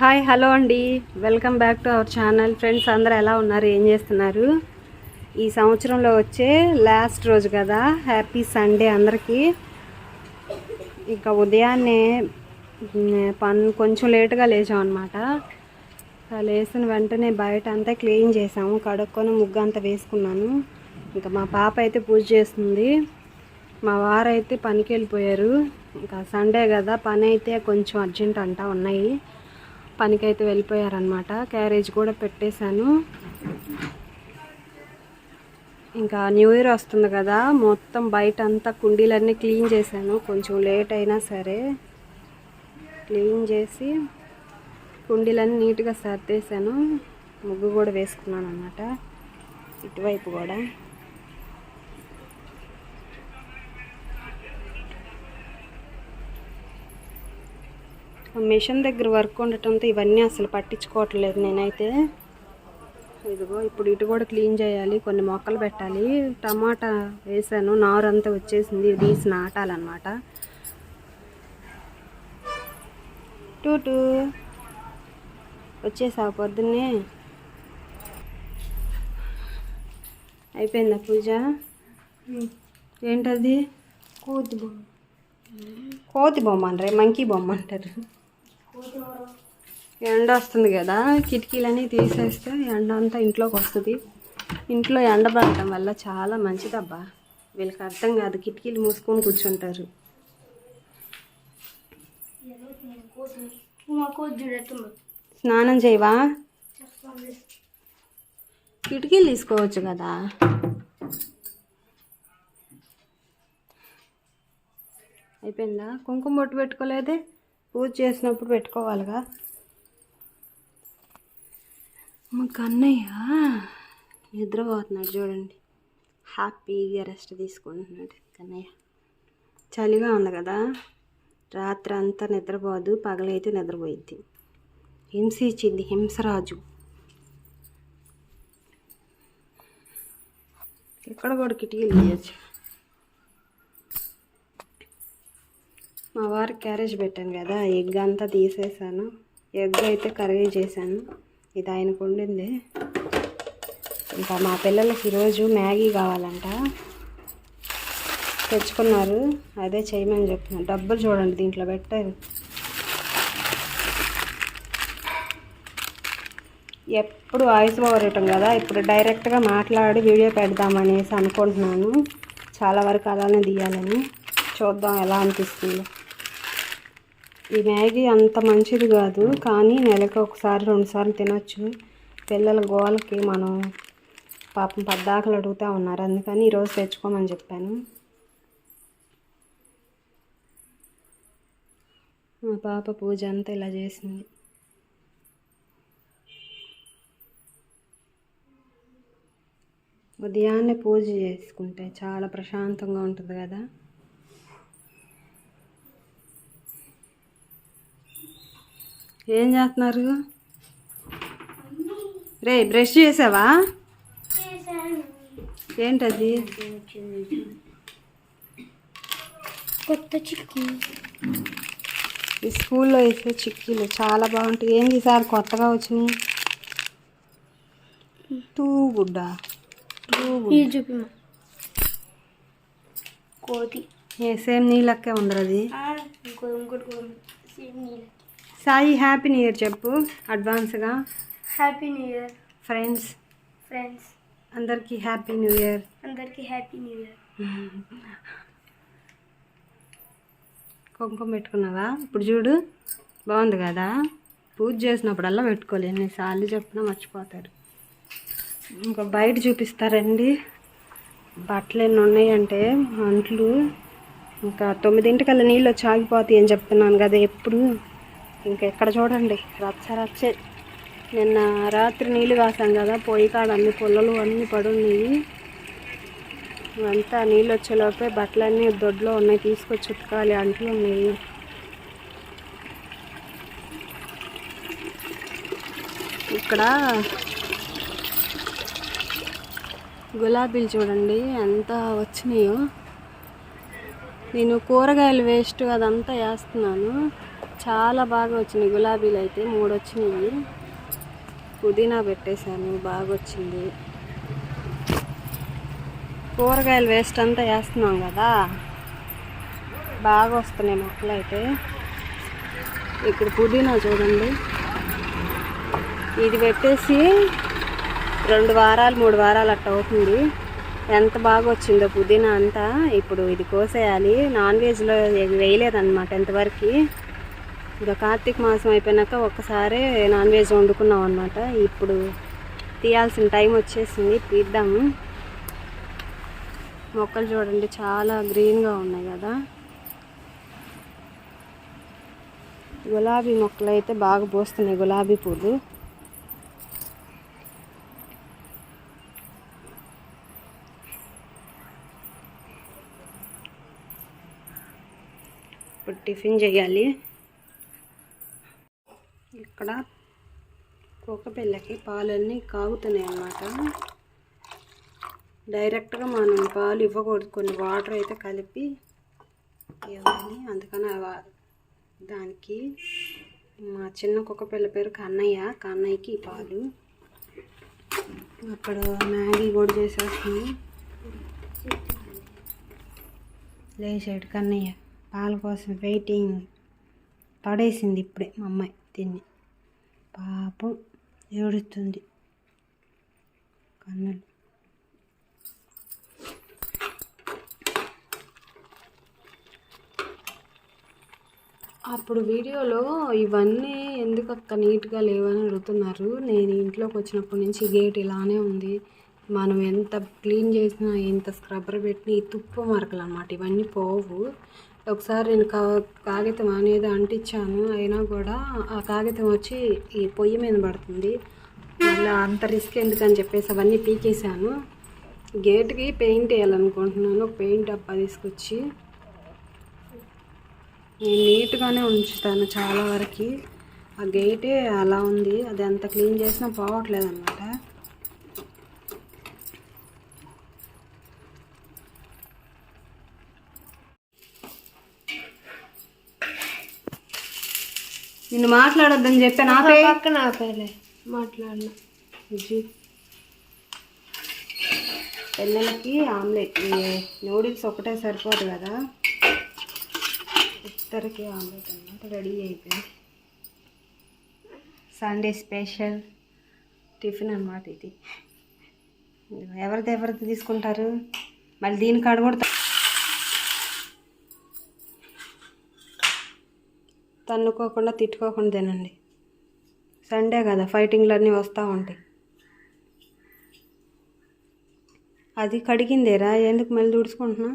Hi hello అండి. Welcome back to our channel friends అందరూ ఎలా ఉన్నారు? ఏం చేస్తున్నారు? ఈ సంవత్సరంలో వచ్చే లాస్ట్ రోజు కదా. హ్యాపీ సండే అందరికీ. ఇంకా ఉదయాన్నే పన్ కొంచెం లేటుగా లేచాం అనమాట లేచిన వెంటనే బయట అంతా క్లీన్ చేసాము. కడుక్కొని ముగ్గు అంతా వేసుకున్నాను. ఇంకా మా పాప అయితే పూజ చేస్తుంది. మా వారైతే పనికి వెళ్ళిపోయారు. ఇంకా సండే కదా. పని అయితే కొంచెం అర్జెంట్ అంటా ఉన్నాయి. పనికి అయితే వెళ్ళిపోయారనమాట క్యారేజ్ కూడా పెట్టేశాను. ఇంకా న్యూ ఇయర్ వస్తుంది కదా మొత్తం బయట అంతా కుండీలన్నీ క్లీన్ చేశాను. కొంచెం లేట్ అయినా సరే క్లీన్ చేసి కుండీలన్నీ నీట్గా సర్దేశాను. ముగ్గు కూడా వేసుకున్నాను అనమాట ఇటువైపు కూడా. మిషన్ దగ్గర వర్క్ ఉండటంతో ఇవన్నీ అసలు పట్టించుకోవట్లేదు నేనైతే. ఇదిగో ఇప్పుడు ఇటు కూడా క్లీన్ చేయాలి కొన్ని మొక్కలు పెట్టాలి. టమాటా వేసాను నారు అంతా వచ్చేసింది ఇది తీసి నాటాలన్నమాట. టూ వచ్చేసావు పొద్దున్నే. అయిపోయిందా పూజ? ఏంటది? కోతి బొమ్మ. కోతి బొమ్మ అంటారు మంకీ బొమ్మ అంటారు. ఎండ వస్తుంది కదా కిటికీలన్నీ తీసేస్తే ఎండ అంతా ఇంట్లోకి వస్తుంది. ఇంట్లో ఎండ పడటం వల్ల చాలా మంచిదబ్బా. వీళ్ళకి అర్థం కాదు కిటికీలు మూసుకొని కూర్చుంటారు. స్నానం చేయవా? కిటికీలు తీసుకోవచ్చు కదా. అయిపోయిందా? కుంకుమ బొట్టు పెట్టుకోలేదే? పూజ చేసినప్పుడు పెట్టుకోవాలిగా. మా కన్నయ్య నిద్రపోతున్నాడు చూడండి. హ్యాపీగా రెస్ట్ తీసుకుంటున్నాడు కన్నయ్య. చలిగా ఉంది కదా. రాత్రి అంతా నిద్రపోదు పగలైతే నిద్రపోయిద్ది. హింస ఇచ్చింది హింసరాజు. ఇక్కడ కూడా కిటికీలు తీయచ్చు? మా వారికి క్యారేజ్ పెట్టాను కదా ఎగ్ అంతా తీసేసాను. ఎగ్ అయితే కర్రీ చేశాను. ఇది ఆయనకు ఉండింది ఇంకా మా పిల్లలకి ఈరోజు మ్యాగీ కావాలంట. తెచ్చుకున్నారు. అదే చేయమని చెప్తున్నారు డబ్బులు చూడండి దీంట్లో పెట్టారు. ఎప్పుడు వాయిస్ ఓవర్ ఇవ్వటం కదా ఇప్పుడు డైరెక్ట్గా మాట్లాడి వీడియో పెడదామనేసి అనుకుంటున్నాను. చాలా వరకు అలానే తీయాలని. చూద్దాం ఎలా అనిపిస్తుందో. ఈ మ్యాగీ అంత మంచిది కాదు కానీ నెలకు ఒకసారి రెండుసార్లు తినొచ్చు. పిల్లల గోలకి మనం పాపం పద్దాకలు అడుగుతూ ఉన్నారు. అందుకని ఈరోజు తెచ్చుకోమని చెప్పాను. మా పాప పూజ అంతా ఇలా చేసింది. ఉదయాన్నే పూజ చేసుకుంటే చాలా ప్రశాంతంగా ఉంటుంది కదా. ఏం చేస్తున్నారు? రే బ్రష్ చేసావా? ఏంటది కొత్త చిక్కి. ఈ స్కూల్లో వేసే చిక్కీలు చాలా బాగుంటాయి. ఏంది సార్ కొత్తగా వచ్చినాయి టూ గుడ్డ. కోతి. ఏ సేమ్ నీళ్ళక్కే ఉంది అది. ఇంకో ఇంకోటి కూడా సేమ్ నీళ్ళు సాయి హ్యాపీ న్యూ ఇయర్ చెప్పు. అడ్వాన్స్గా happy new year friends friends అందరికీ హ్యాపీ న్యూ ఇయర్ అందరికీ హ్యాపీ న్యూ ఇయర్ కుంకుమ పెట్టుకున్నావా? ఇప్పుడు చూడు. బాగుంది కదా? పూజ చేసినప్పుడల్లా పెట్టుకోవాలి. ఎన్నిసార్లు చెప్పినా మర్చిపోతారు. ఇంకా బయట చూపిస్తారండి. బట్టలు ఎన్ని ఉన్నాయంటే అంట్లు. ఇంకా తొమ్మిదింటికల్లా నీళ్ళు వచ్చి ఆగిపోతాయి అని చెప్తున్నాను కదా ఎప్పుడు. ఇంకా ఎక్కడ చూడండి. రచ్చ రచ్చే. నిన్న రాత్రి నీళ్ళు కాసాం కదా పోయి కాడ అన్ని పుల్లలు అన్నీ పడున్నాయి. అంతా నీళ్ళు వచ్చేలోపే బట్టలన్నీ దొడ్లో ఉన్నాయి తీసుకొచ్చి ఉతకాలి అంటూ ఉన్నాయి. ఇక్కడ గులాబీలు చూడండి ఎంత వచ్చినాయో. నేను కూరగాయలు వేస్ట్ అదంతా వేస్తున్నాను. చాలా బాగా వచ్చినాయి. గులాబీలు అయితే మూడు వచ్చినాయి పుదీనా పెట్టేశాను. బాగా వచ్చింది కూరగాయలు వేస్ట్ అంతా వేస్తున్నాం కదా. బాగా వస్తున్నాయి మొక్కలు అయితే ఇక్కడ పుదీనా చూడండి. ఇది పెట్టేసి రెండు వారాలు మూడు వారాలు అట్ట అవుతుంది. ఎంత బాగా వచ్చిందో పుదీనా అంతా. ఇప్పుడు ఇది కోసేయాలి. నాన్ వెజ్లో వేయలేదన్నమాట ఎంతవరకు ఇక కార్తీక మాసం అయిపోయినాక ఒక్కసారి నాన్ వెజ్ వండుకున్నాం అనమాట ఇప్పుడు తీయాల్సిన టైం వచ్చేసింది. తీద్దాము. మొక్కలు చూడండి చాలా గ్రీన్గా ఉన్నాయి కదా. గులాబీ మొక్కలు అయితే బాగా పోస్తున్నాయి గులాబీ పూలు. ఇప్పుడు టిఫిన్ చేయాలి. అక్కడ కుక్కపిల్లకి పాలన్నీ కాగుతున్నాయి అన్నమాట. డైరెక్ట్గా మనం పాలు ఇవ్వకూడదు. కొన్ని వాటర్ అయితే కలిపి ఇవ్వాలి. అందుకని దానికి మా చిన్న కుక్కపిల్ల పేరు కన్నయ్య. కన్నయ్యకి ఈ పాలు. అక్కడ మ్యాగీ కూడా చేసేస్తుంది లేచాడు కన్నయ్య. పాల కోసం వెయిటింగ్ పడేసింది ఇప్పుడే మా అమ్మాయి తిని. పాపం ఏడుతుంది. కన్నులు. అప్పుడు వీడియోలో ఇవన్నీ ఎందుకు అక్క నీట్గా లేవని అడుగుతున్నారు? నేను ఇంట్లోకి వచ్చినప్పటి నుంచి గేట్ ఇలానే ఉంది. మనం ఎంత క్లీన్ చేసినా ఎంత స్క్రబ్బర్ పెట్టినా ఈ తుప్పు మరకలు అనమాట ఇవన్నీ పోవు. ఒకసారి నేను కా కాగితం అనేది అంటించాను. అయినా కూడా ఆ కాగితం వచ్చి ఈ పొయ్యి మీద పడుతుంది. మళ్ళీ అంత రిస్క్ ఎందుకని చెప్పేసి అవన్నీ పీకేశాను. గేట్కి పెయింట్ వేయాలనుకుంటున్నాను. పెయింట్ డబ్బా తీసుకొచ్చి నేను నీట్గానే ఉంచుతాను చాలా వరకు. ఆ గేటే అలా ఉంది. అది ఎంత క్లీన్ చేసినా పోవట్లేదు అనమాట నిన్ను మాట్లాడొద్దని చెప్పి నా పక్కన ఆపేలే మాట్లాడిన? పిల్లలకి ఆమ్లెట్. నూడిల్స్ ఒకటే సరిపోదు కదా? ఇద్దరికి ఆమ్లెట్ అన్నమాట రెడీ అయిపోయింది సండే స్పెషల్ టిఫిన్ అన్నమాట ఇది. ఎవరిది ఎవరిది తీసుకుంటారు? మళ్ళీ దీని కాడ కూడా తన్నుకోకుండా తిట్టుకోకుండా తినండి సండే కదా ఫైటింగ్లు అన్నీ వస్తూ ఉంటాయి. అది కడిగిందేరా? ఎందుకు మళ్ళీ దుడుచుకుంటున్నా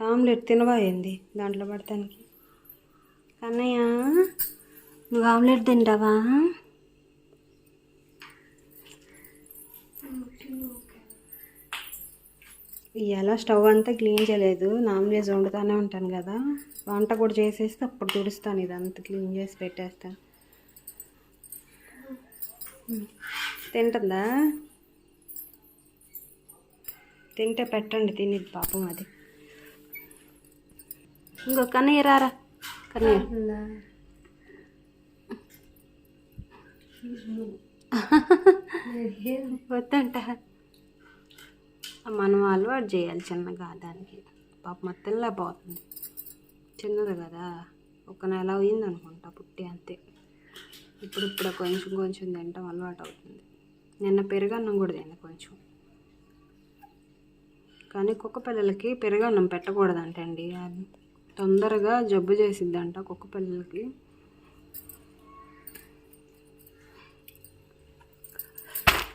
ఆమ్లెట్ తినవా ఏంది దాంట్లో పడటానికి? కన్నయ్య నువ్వు ఆమ్లెట్ తింటావా? ఇవాళ స్టవ్ అంతా క్లీన్ చేయలేదు. నాన్ వెజ్ వండుతూనే ఉంటాను కదా. వంట కూడా చేసేస్తే అప్పుడు తుడుస్తాను ఇదంతా క్లీన్ చేసి పెట్టేస్తాను తింటుందా? తింటే పెట్టండి తిని పాపం అది. ఇంకో కన్నయ్య రారా? కన్నయ్య. వద్దంట. మనం అలవాటు చేయాలి చిన్నగా దానికి. పాప మొత్తంలా పోతుంది చిన్నది కదా. ఒక నెల అయింది అనుకుంటా పుట్టి అంతే. ఇప్పుడు ఇప్పుడు కొంచెం కొంచెం తింటాం అలవాటు అవుతుంది. నిన్న పెరుగన్నం కూడా తింది కొంచెం. కానీ కుక్క పిల్లలకి పెరుగన్నం పెట్టకూడదంటండి. అది తొందరగా జబ్బు చేసిద్దంట కుక్క పిల్లలకి.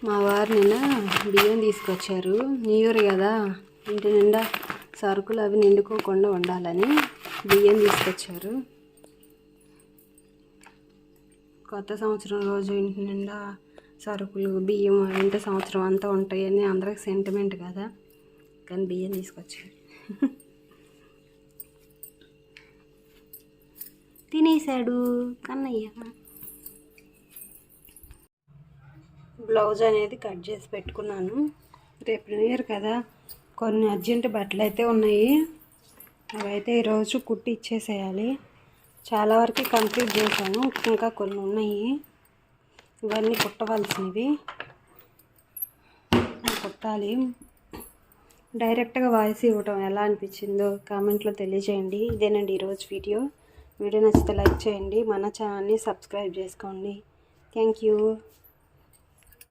మా వారు నిన్న బియ్యం తీసుకొచ్చారు. న్యూ ఇయర్ కదా. ఇంటి నిండా సరుకులు అవి నిండుకోకుండా ఉండాలని బియ్యం తీసుకొచ్చారు. కొత్త సంవత్సరం రోజు ఇంటి నిండా సరుకులు బియ్యం ఇంటి సంవత్సరం అంతా ఉంటాయని అందరికి సెంటిమెంట్ కదా. కానీ బియ్యం తీసుకొచ్చారు. తినేశాడు కన్నయ్య. బ్లౌజ్ అనేది కట్ చేసి పెట్టుకున్నాను. రేపు న్యూ ఇయర్ కదా కొన్ని అర్జెంట్ బట్టలు అయితే ఉన్నాయి. అవైతే ఈరోజు కుట్టి ఇచ్చేసేయాలి. చాలా వరకు కంప్లీట్ చేశాను ఇంకా కొన్ని ఉన్నాయి. ఇవన్నీ కుట్టవలసినవి. కుట్టాలి. డైరెక్ట్గా వాయిస్ ఇవ్వటం ఎలా అనిపించిందో కామెంట్లో తెలియజేయండి. ఇదేనండి ఈరోజు వీడియో. వీడియో నచ్చితే లైక్ చేయండి. మన ఛానల్ని సబ్స్క్రైబ్ చేసుకోండి. Thank you.